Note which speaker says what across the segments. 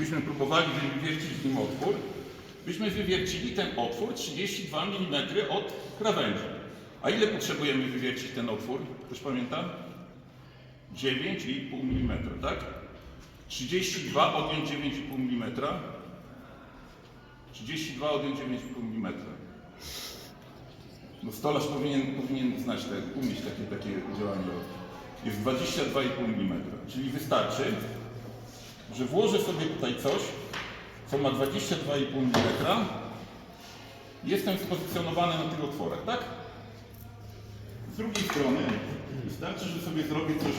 Speaker 1: byśmy próbowali wywiercić nim otwór, byśmy wywiercili ten otwór 32 mm od krawędzi. A ile potrzebujemy wywiercić ten otwór? Ktoś pamięta? 9,5 mm, tak? 32 odjąć 9,5 mm. 32 odjąć 9,5 mm. No stolarz powinien, powinien znać te, umieć takie, takie działanie. Jest 22,5 mm, czyli wystarczy, że włożę sobie tutaj coś, co ma 22,5 mm. Jestem spozycjonowany na tych otworach, tak? Z drugiej strony wystarczy, że sobie zrobię coś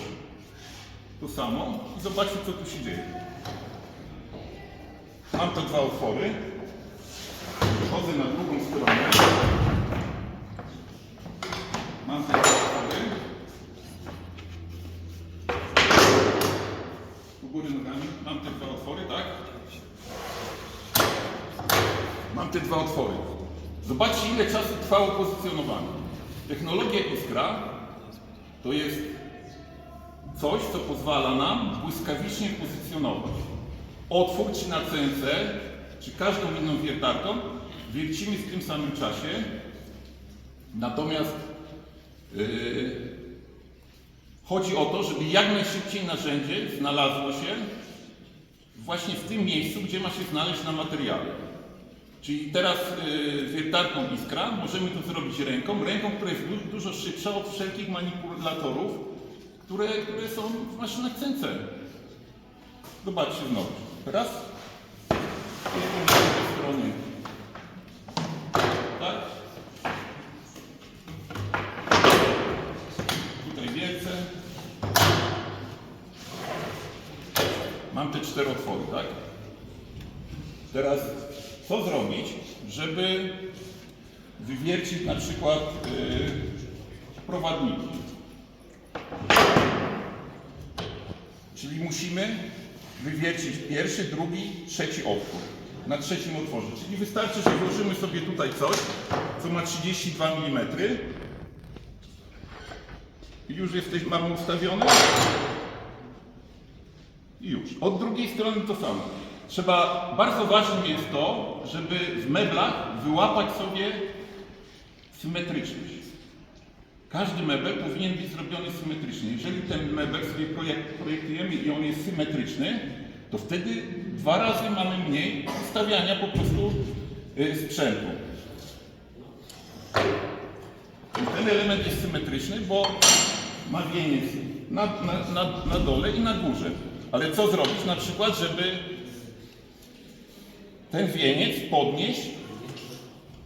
Speaker 1: to samo i zobaczcie, co tu się dzieje. Mam te dwa otwory. Przechodzę na drugą stronę. Mam te dwa otwory. U góry nogami. Mam te dwa otwory, tak? Mam te dwa otwory. Zobaczcie, ile czasu trwało pozycjonowanie. Technologia Iskra to jest coś, co pozwala nam błyskawicznie pozycjonować. Otwór, czy na CNC, czy każdą inną wiertarką wiercimy w tym samym czasie. Natomiast yy, chodzi o to, żeby jak najszybciej narzędzie znalazło się właśnie w tym miejscu, gdzie ma się znaleźć na materiale. Czyli teraz yy, wiertarką Iskra możemy to zrobić ręką, ręką, która jest du- dużo szybsza od wszelkich manipulatorów, które, które są w maszynach CNC. Zobaczcie znowu. Raz. I z drugiej strony. Tak. Tutaj wiercę. Mam te cztery otwory, tak? Teraz co zrobić, żeby wywiercić na przykład yy, prowadniki? Czyli musimy wywiercić pierwszy, drugi, trzeci otwór. Na trzecim otworze. Czyli wystarczy, że włożymy sobie tutaj coś, co ma 32 mm. I już jesteś, mamy ustawione. I już. Od drugiej strony to samo. Trzeba, bardzo ważnym jest to, żeby w meblach wyłapać sobie symetryczność. Każdy mebel powinien być zrobiony symetrycznie. Jeżeli ten mebel sobie projekt, projektujemy i on jest symetryczny, to wtedy dwa razy mamy mniej ustawiania po prostu y, sprzętu. I ten element jest symetryczny, bo ma wieniec na, na, na, na dole i na górze. Ale co zrobić na przykład, żeby ten wieniec podnieść,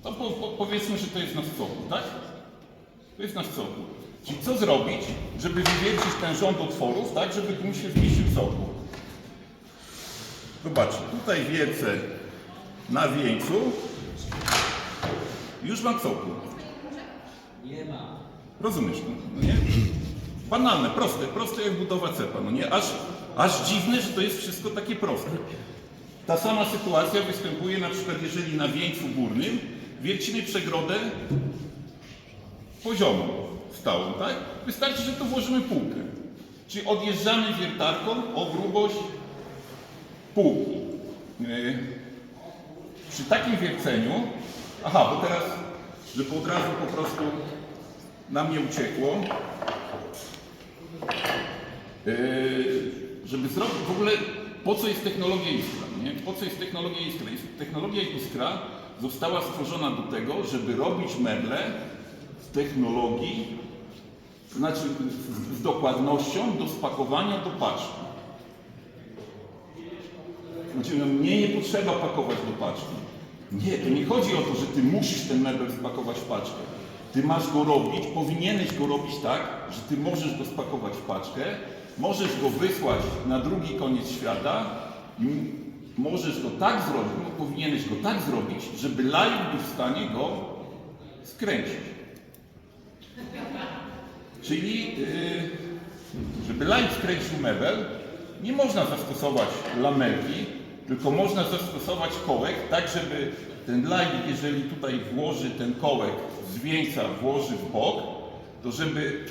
Speaker 1: to po, po, powiedzmy, że to jest na stołu, tak? To jest nasz cokół. Czyli co zrobić, żeby wywiercić ten rząd otworów, tak, żeby tu się zmieścił cokół? Zobaczcie, tutaj wiercę na wieńcu. Już mam cokół.
Speaker 2: Nie ma.
Speaker 1: Rozumiesz, no nie? Banalne, proste, proste jak budowa cepa, no nie? Aż, aż dziwne, że to jest wszystko takie proste. Ta sama sytuacja występuje na przykład, jeżeli na wieńcu górnym wiercimy przegrodę poziomą, stałą, tak? Wystarczy, że tu włożymy półkę. Czyli odjeżdżamy wiertarką o grubość półki. Yy, Przy takim wierceniu, aha, bo teraz, żeby od razu po prostu nam nie uciekło, yy, żeby zrobić w ogóle, po co jest technologia Iskra, nie? Po co jest technologia Iskra? Technologia Iskra została stworzona do tego, żeby robić meble z technologii, znaczy z, z dokładnością do spakowania do paczki. Znaczy, no mnie nie potrzeba pakować do paczki. Nie, to nie chodzi o to, że ty musisz ten mebel spakować w paczkę. Ty masz go robić, powinieneś go robić tak, że ty możesz go spakować w paczkę, możesz go wysłać na drugi koniec świata możesz go tak zrobić, powinieneś go tak zrobić, żeby laik był w stanie go skręcić. Czyli, yy, żeby laik skręcił mebel, nie można zastosować lamelki, tylko można zastosować kołek, tak żeby ten laik, jeżeli tutaj włoży ten kołek z wieńca, włoży w bok, to żeby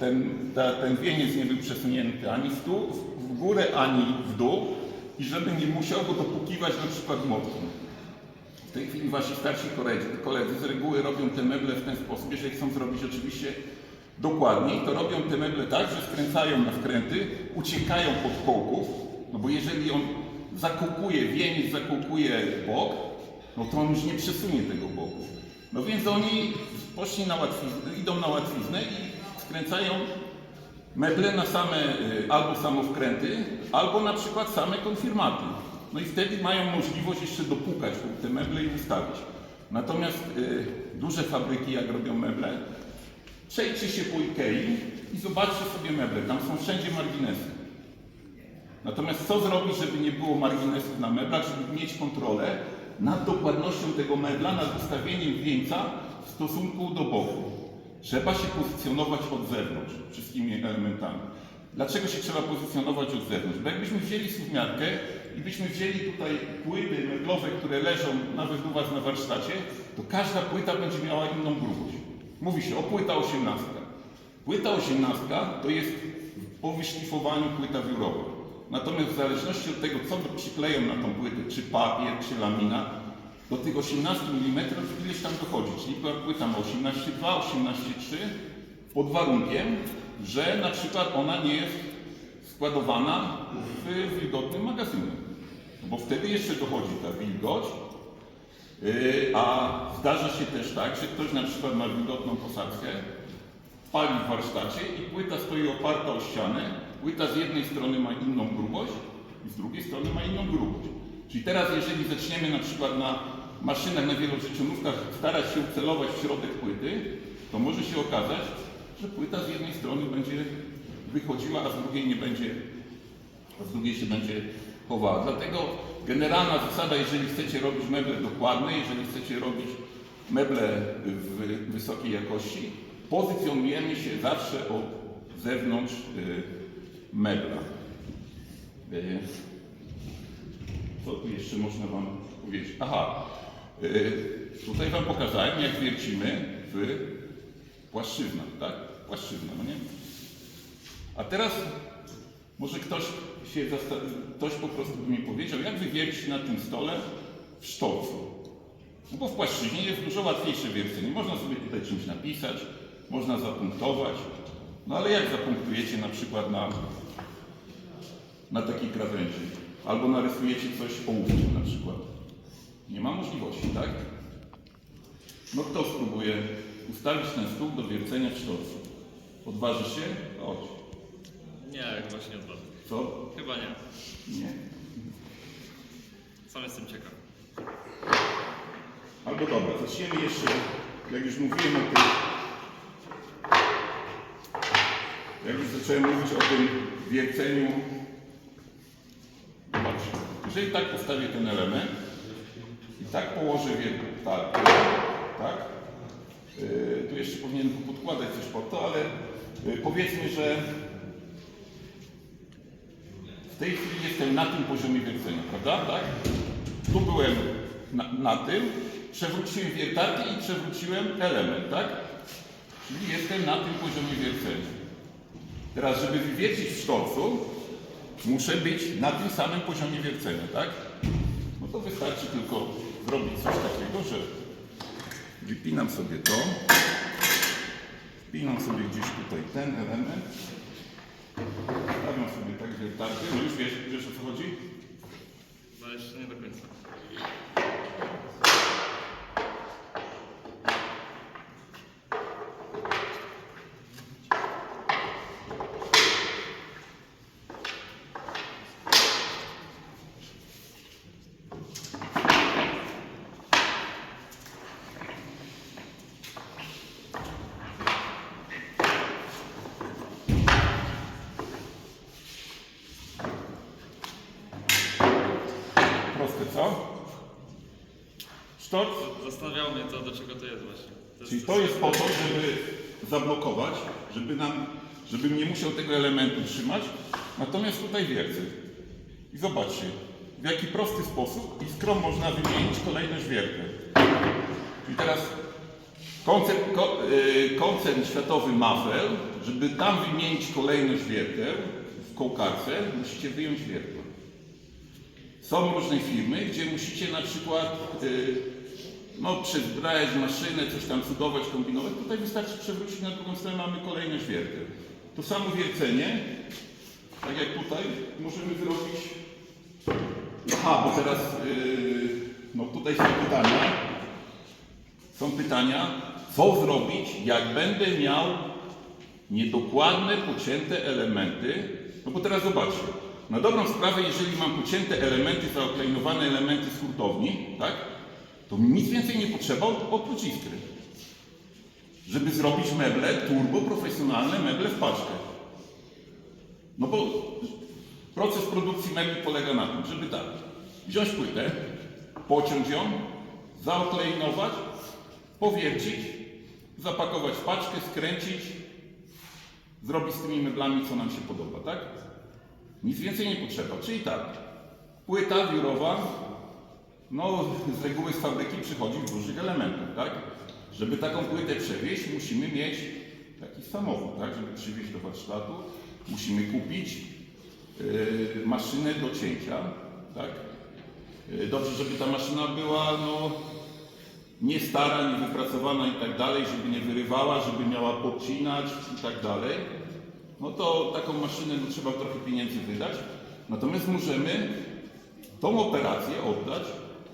Speaker 1: ten, ta, ten wieniec nie był przesunięty ani w, dół, w górę, ani w dół, i żeby nie musiał go dopłukiwać na przykład młotkiem. W tej chwili wasi starsi koledzy, koledzy z reguły robią te meble w ten sposób, jeżeli chcą zrobić oczywiście dokładniej, to robią te meble tak, że skręcają na wkręty, uciekają od kołków, no bo jeżeli on zakółkuje wieniec, zakółkuje bok, no to on już nie przesunie tego boku. No więc oni poszli na łatwiznę, idą na łatwiznę i skręcają meble na same y, albo samowkręty, albo na przykład same konfirmaty. No i wtedy mają możliwość jeszcze dopukać te meble i ustawić. Natomiast y, duże fabryki, jak robią meble, przejdźcie się po Ikei i zobaczcie sobie meble. Tam są wszędzie marginesy. Natomiast co zrobić, żeby nie było marginesów na meblach, żeby mieć kontrolę nad dokładnością tego mebla, nad ustawieniem wieńca w stosunku do boku? Trzeba się pozycjonować od zewnątrz wszystkimi elementami. Dlaczego się trzeba pozycjonować od zewnątrz? Bo jakbyśmy wzięli suwmiarkę i byśmy wzięli tutaj płyty meblowe, które leżą nawet u Was na warsztacie, to każda płyta będzie miała inną grubość. Mówi się o płyta 18. Płyta 18 to jest po wyszlifowaniu płyta wiórowa. Natomiast w zależności od tego, co przykleją na tą płytę, czy papier, czy laminat, do tych 18 mm ileś tam dochodzi. Czyli płyta ma 18,2, 18,3 pod warunkiem, że na przykład ona nie jest składowana w wilgotnym magazynie. Bo wtedy jeszcze dochodzi ta wilgoć, Yy, a zdarza się też tak, że ktoś na przykład ma wilgotną posadzkę, pali w warsztacie i płyta stoi oparta o ścianę. Płyta z jednej strony ma inną grubość i z drugiej strony ma inną grubość. Czyli teraz jeżeli zaczniemy na przykład na maszynach, na wielorzeczonówkach starać się ucelować w środek płyty, to może się okazać, że płyta z jednej strony będzie wychodziła, a z drugiej nie będzie, a z drugiej się będzie chowała. Dlatego generalna zasada, jeżeli chcecie robić meble dokładne, jeżeli chcecie robić meble w wysokiej jakości, pozycjonujemy się zawsze od zewnątrz y, mebla. Y, Co tu jeszcze można Wam powiedzieć? Aha, tutaj Wam pokazałem, jak wiercimy w płaszczyznach, tak? Płaszczyzna, no nie? A teraz może ktoś się ktoś po prostu by mi powiedział, jak wywiercić na tym stole w sztorcu. No bo w płaszczyźnie jest dużo łatwiejsze wiercenie. Można sobie tutaj czymś napisać, można zapunktować. No ale jak zapunktujecie na przykład na, na takiej krawędzi? Albo narysujecie coś ołówkiem na przykład. Nie ma możliwości, tak? No kto spróbuje ustawić ten stół do wiercenia w sztorcu? Odważy się? Chodź.
Speaker 3: Nie, chyba się nie odważy.
Speaker 1: Co?
Speaker 3: Chyba nie.
Speaker 1: Nie.
Speaker 3: Sam jestem ciekaw.
Speaker 1: Albo dobra, zaczniemy jeszcze, jak już mówiłem o tym, jak już zacząłem mówić o tym wierceniu, zobaczcie, jeżeli tak postawię ten element i tak położę wier... tak, tak, yy, tu jeszcze powinienem podkładać coś pod to, ale yy, powiedzmy, że w tej chwili jestem na tym poziomie wiercenia, prawda? Tak? Tu byłem na, na tym, przewróciłem wiertarkę i przewróciłem element, tak? Czyli jestem na tym poziomie wiercenia. Teraz, żeby wywiercić w sztorcu, muszę być na tym samym poziomie wiercenia, tak? To wystarczy tylko zrobić coś takiego, że wypinam sobie to, wpinam sobie gdzieś tutaj ten element, stawiam sobie tak wiertarkę, no już wiesz, wiesz o co chodzi?
Speaker 3: No jeszcze nie do końca.
Speaker 1: Proste, co? Sztorc
Speaker 3: Zastanawiało mnie to, do czego to jest właśnie. To
Speaker 1: Czyli to jest po to, żeby zablokować, żeby nam, żebym nie musiał tego elementu trzymać, natomiast tutaj wiercę. I zobaczcie, w jaki prosty sposób iskrą można wymienić kolejność wierteł. I teraz koncern, ko, y, koncern światowy Mafel, żeby tam wymienić kolejność wierteł w kołkarce, musicie wyjąć wiertła. Są różne firmy, gdzie musicie na przykład y, no, przezbrajać maszynę, coś tam cudować, kombinować. Tutaj wystarczy przewrócić na drugą stronę, mamy kolejne wiertę. To samo wiercenie, tak jak tutaj, możemy zrobić. Aha, bo teraz y, no tutaj są pytania. Są pytania, co zrobić, jak będę miał niedokładne, pocięte elementy. No bo teraz zobaczcie, na dobrą sprawę, jeżeli mam pocięte elementy, zaoklejnowane elementy z hurtowni, tak, to mi nic więcej nie potrzeba oprócz iskry. Żeby zrobić meble turbo profesjonalne, meble w paczkę. No bo proces produkcji mebli polega na tym, żeby tak, wziąć płytę, pociąć ją, zaoklejnować, powiercić, zapakować w paczkę, skręcić, zrobić z tymi meblami, co nam się podoba, tak? Nic więcej nie potrzeba. Czyli tak, płyta wiórowa, no z reguły z fabryki przychodzi w dużych elementach, tak? Żeby taką płytę przewieźć, musimy mieć taki samochód, tak? Żeby przywieźć do warsztatu, musimy kupić yy, maszynę do cięcia, tak? Yy, Dobrze, żeby ta maszyna była, no, nie stara, nie wypracowana i tak dalej, żeby nie wyrywała, żeby miała podcinać i tak dalej, no to taką maszynę no, trzeba trochę pieniędzy wydać. Natomiast możemy tą operację oddać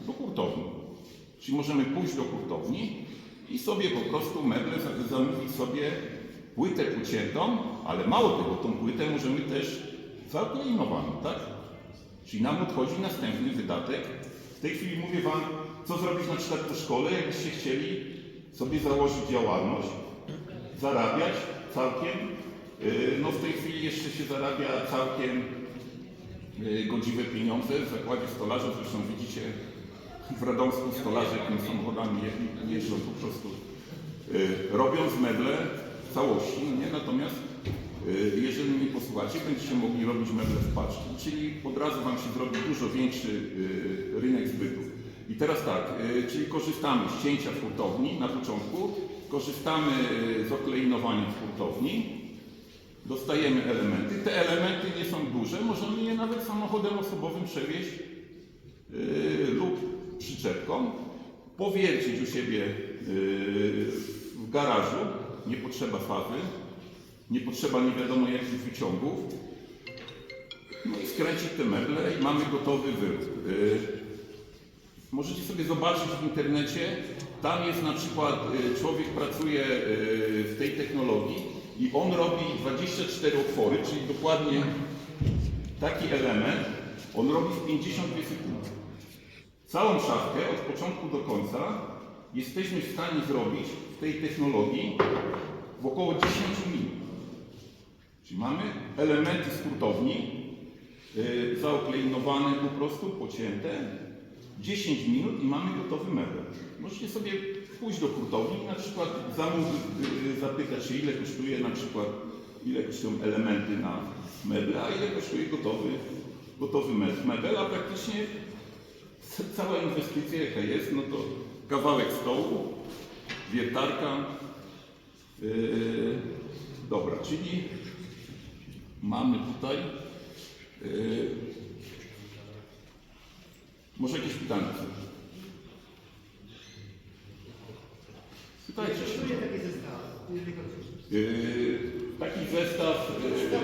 Speaker 1: do hurtowni. Czyli możemy pójść do hurtowni i sobie po prostu meble za- zamówić sobie płytę pociętą, ale mało tego, tą płytę możemy też zaoklejnowaną, tak? Czyli nam odchodzi następny wydatek. W tej chwili mówię Wam, co zrobić na przykład po szkole, jakbyście chcieli sobie założyć działalność, zarabiać całkiem. yy, No w tej chwili jeszcze się zarabia całkiem yy, godziwe pieniądze w zakładzie stolarza. Zresztą widzicie w Radomsku stolarze jakimi samochodami je- jeżdżą po prostu yy, robiąc meble w całości, nie? Natomiast yy, jeżeli mnie posłuchacie, będziecie mogli robić meble w paczki, czyli od razu Wam się zrobi dużo większy yy, rynek zbytu. I teraz tak, czyli korzystamy z cięcia w hurtowni na początku, korzystamy z okleinowania w hurtowni, dostajemy elementy. Te elementy nie są duże, możemy je nawet samochodem osobowym przewieźć lub przyczepką, powiercić u siebie yy, w garażu, nie potrzeba fazy, nie potrzeba nie wiadomo jakich wyciągów, no i skręcić te meble i mamy gotowy wyrób. Yy, Możecie sobie zobaczyć w internecie, tam jest na przykład, y, człowiek pracuje w tej technologii i on robi 24 otwory, czyli dokładnie taki element, on robi w 52 sekundy. Całą szafkę od początku do końca jesteśmy w stanie zrobić w tej technologii w około 10 minut. Czyli mamy elementy z hurtowni, yy, zaoklejnowane po prostu, pocięte, 10 minut i mamy gotowy mebel. Możecie sobie pójść do hurtowni i na przykład zamów, yy, zapytać się ile kosztuje na przykład, ile kosztują elementy na meble, a ile kosztuje gotowy, gotowy me- mebel, a praktycznie cała inwestycja jaka jest, no to kawałek stołu, wiertarka, yy, dobra, czyli mamy tutaj yy, może jakieś pytania? Pytajcie się.
Speaker 4: Taki zestaw?
Speaker 1: Yy, taki zestaw, yy,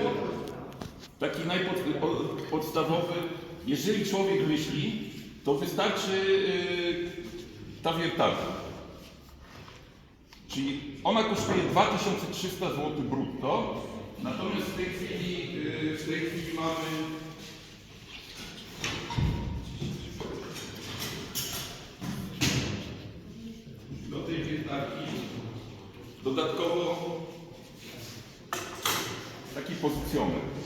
Speaker 1: taki najpodstawowy, jeżeli człowiek myśli, to wystarczy yy, ta wiertarka. Czyli ona kosztuje 2300 zł brutto, natomiast w tej chwili, yy, w tej chwili mamy do tej wiertarki dodatkowo taki pozycjoner.